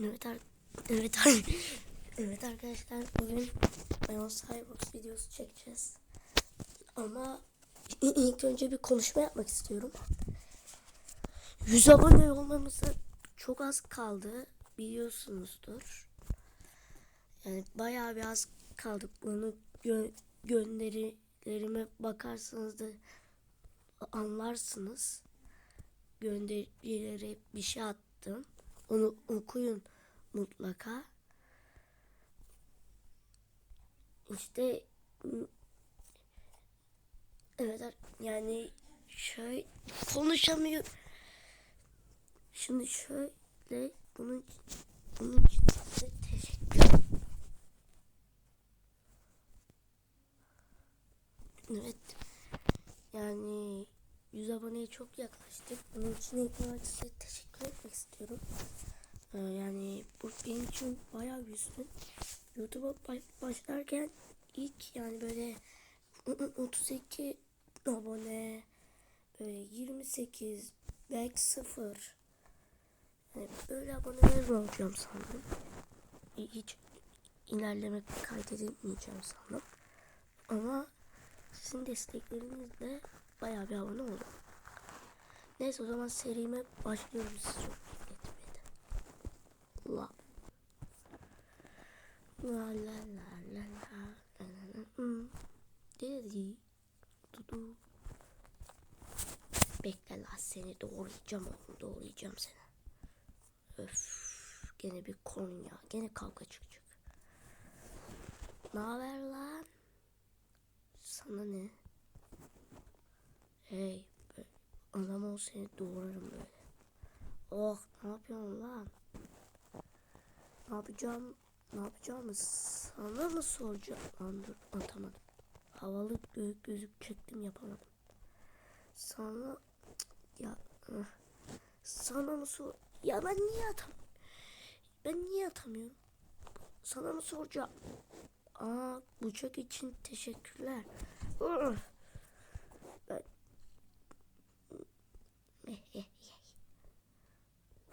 Evet, ar evet, ar evet arkadaşlar bugün Ion Cyborgs videosu çekeceğiz. Ama ilk önce bir konuşma yapmak istiyorum. 100 abone olmamıza çok az kaldı biliyorsunuzdur. Yani bayağı bir az kaldık. Bunu gö gönderilerime bakarsanız da anlarsınız. Gönderilere bir şey attım. Onu okuyun mutlaka. İşte evet yani şöyle konuşamıyor. Şimdi şöyle bunun bunun için teşekkür Evet. Yani 100 aboneye çok yaklaştık. Bunun için ilk olarak teşekkür etmek istiyorum. Ee, yani bu benim için bayağı bir üstün. YouTube'a baş- başlarken ilk yani böyle 32 abone böyle 28 belki 0 yani böyle aboneler olacağım sandım. Hiç ilerleme kaydedemeyeceğim sandım. Ama sizin desteklerinizle bayağı bir abone oldum. Neyse o zaman serime başlıyorum siz çok bekletmeden. La. La la la la la la la la hmm. Dedi. Dudu. Bekle la seni doğrayacağım oğlum doğrayacağım seni. Öf. Gene bir Konya. Gene kavga çıkacak. Ne haber lan? Sana ne? Hey. Adam ol seni doğrarım böyle. Oh ne yapıyorsun lan? Ne yapacağım? Ne yapacağımı sana mı soracağım? Lan dur atamadım. Havalı büyük gözük çektim yapamadım. Sana ya ıh. sana mı sor? Ya ben niye atam? Ben niye atamıyorum? Sana mı soracağım? Aa bıçak için teşekkürler. Ugh.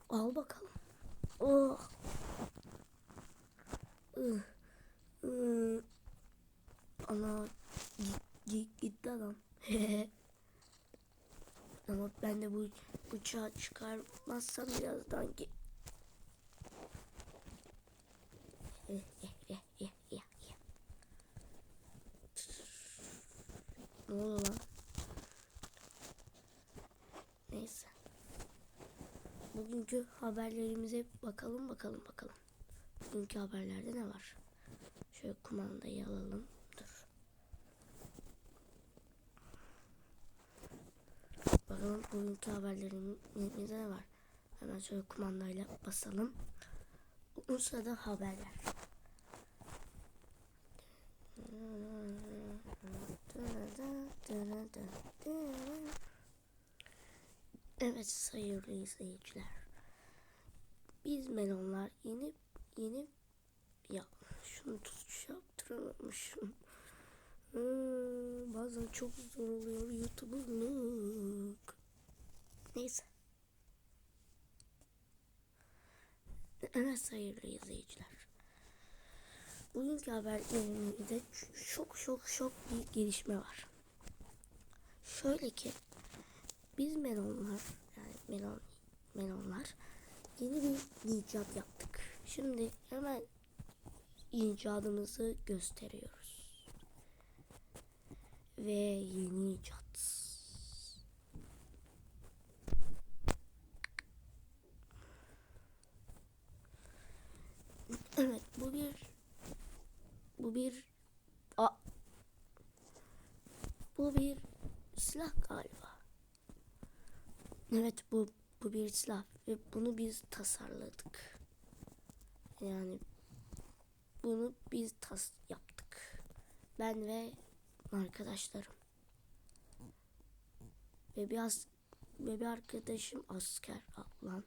Al bakalım. Oh. Ana git, git, gitti adam. Ama ben de bu bıçağı çıkarmazsam birazdan ki. Ne oldu lan? Neyse. Bugünkü haberlerimize bakalım bakalım bakalım. Bugünkü haberlerde ne var? Şöyle kumandayı alalım. Dur. Bakalım bugünkü haberlerimizde ne var? Hemen şöyle kumandayla basalım. Bu sırada haberler. Evet sayılı izleyiciler. Biz melonlar yeni yeni ya şunu tutuş yaptıramamışım. Hmm, bazen çok zor oluyor YouTuber'lık. Neyse. Evet sayılı izleyiciler. Bugünkü haberlerimizde çok çok çok bir gelişme var. Şöyle ki biz melonlar yani melon melonlar yeni bir icat yaptık. Şimdi hemen icadımızı gösteriyoruz. Ve yeni icat. Evet bu bir bu bir a bu bir silah galiba. Evet bu bu bir silah ve bunu biz tasarladık. Yani bunu biz tas yaptık. Ben ve arkadaşlarım. Ve bir as ve bir arkadaşım asker ablam.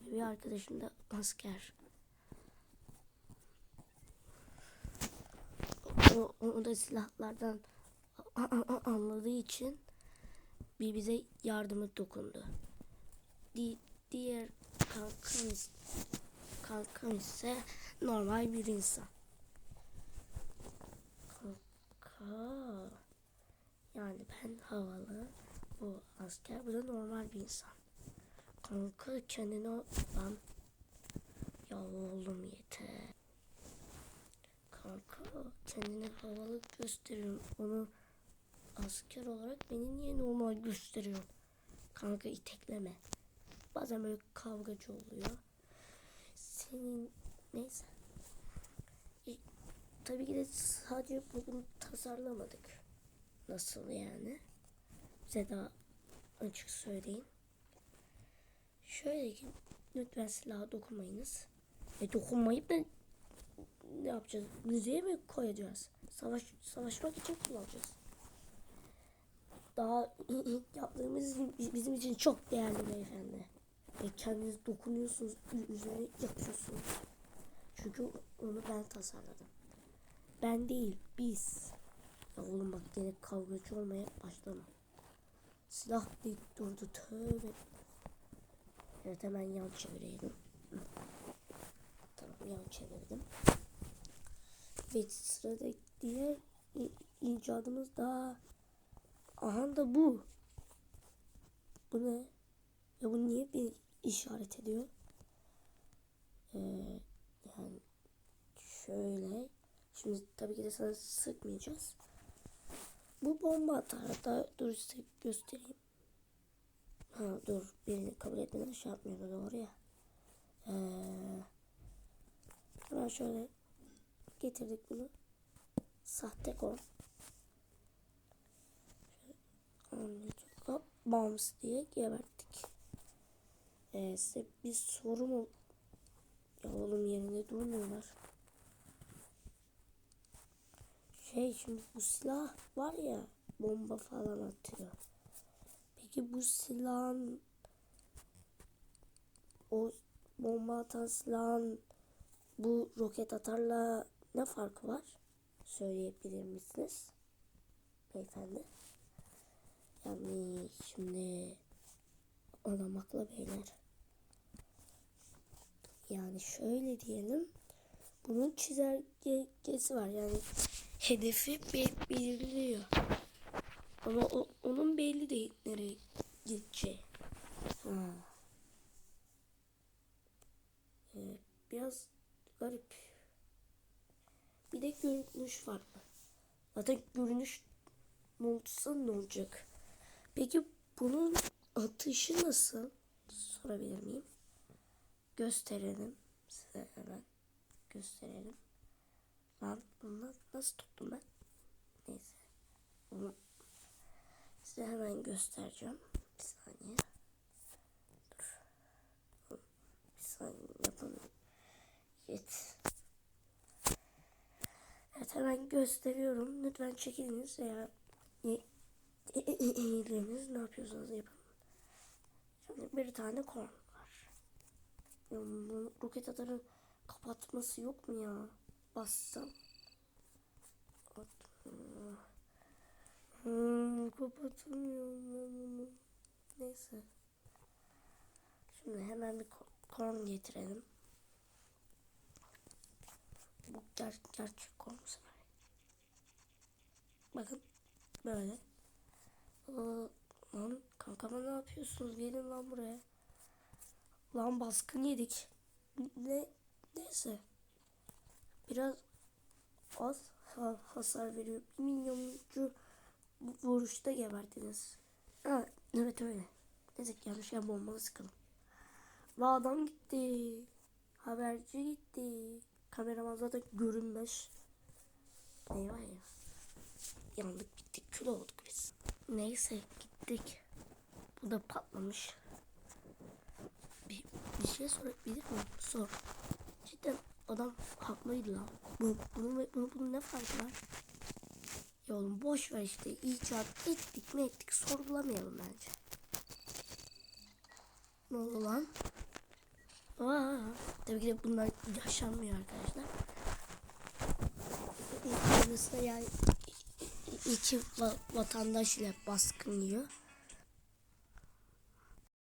Ve bir arkadaşım da asker. O, o da silahlardan anladığı için bir bize yardımı dokundu. Di- diğer kankam, is- kankam ise normal bir insan. Kanka. Yani ben havalı. Bu asker. Bu da normal bir insan. Kanka kendine lan. Ya oğlum yeter. Kanka kendini havalı gösteriyorum. Onu asker olarak beni niye normal gösteriyor? Kanka itekleme. Bazen böyle kavgacı oluyor. Senin neyse. E, tabii ki de sadece bugün tasarlamadık. Nasıl yani? Size daha açık söyleyeyim. Şöyle ki lütfen silaha dokunmayınız. E dokunmayıp da ne yapacağız? Müzeye mi koyacağız? Savaş savaşmak için kullanacağız. Daha yaptığımız bizim için çok değerli beyefendi. E kendiniz dokunuyorsunuz, üzerine yapıyorsunuz. Çünkü onu ben tasarladım. Ben değil, biz. Ya oğlum bak yine kavgacı olmaya başlama. Silah deyip durdu tövbe. Evet hemen yan çevireyim. Tamam yan çevirdim. Ve sırada diğer icadımız daha Aha da bu. Bu ne? Ya bu niye bir işaret ediyor? Ee, yani şöyle. Şimdi tabii ki de sana sıkmayacağız. Bu bomba atar. Hatta dur size göstereyim. Ha dur. Birini kabul etmeden şey yapmıyordu doğru ya. Ee, şöyle getirdik bunu. Sahte kon. Hop bombs diye geberttik. Ee, size bir soru mu? Ya oğlum yerinde durmuyorlar. Şey şimdi bu silah var ya bomba falan atıyor. Peki bu silahın o bomba atan silahın bu roket atarla ne farkı var? Söyleyebilir misiniz? Beyefendi. Yani şimdi olamakla beyler. Yani şöyle diyelim. Bunun çizelgesi var. Yani hedefi be- belirliyor. Ama o, onun belli değil nereye gideceği. Ha. Ee, biraz garip. Bir de görünüş farklı. Zaten görünüş ne ne olacak? Peki bunun atışı nasıl? Sorabilir miyim? Gösterelim size hemen. Gösterelim. Lan bunu nasıl tuttum ben? Neyse. Bunu size hemen göstereceğim. Bir saniye. Dur. Bir saniye yapamıyorum. Yet. Evet hemen gösteriyorum. Lütfen çekiliniz veya eğiliniz ne yapıyorsanız yapın. Şimdi bir tane korn var. Ya bu roket atarı kapatması yok mu ya? Bassam. Hmm, kapatamıyorum ben bunu. Neyse. Şimdi hemen bir ko- korn getirelim. Bu ger gerçek korn. Bakın böyle. Aa, lan kankama ne yapıyorsunuz? Gelin lan buraya. Lan baskın yedik. Ne neyse. Biraz az ha- hasar veriyor. Bir milyoncu vuruşta gebertiniz. Ha, evet öyle. Neyse ki yanlışlıkla bombalı sıkalım. La adam gitti. Haberci gitti. Kameraman zaten görünmez. Eyvah eyvah. Yandık bittik kül olduk biz. Neyse gittik. Bu da patlamış. Bir, bir şey sorabilir miyim? Sor. Cidden adam haklıydı lan. Bu, bunun, ve- bunun, bunun ne farkı var? Ya oğlum boş ver işte. icat ettik mi ettik sorgulamayalım bence. Ne oldu lan? Aa, tabii ki de bunlar yaşanmıyor arkadaşlar. Yarısında yani iki va- vatandaş ile baskın yiyor.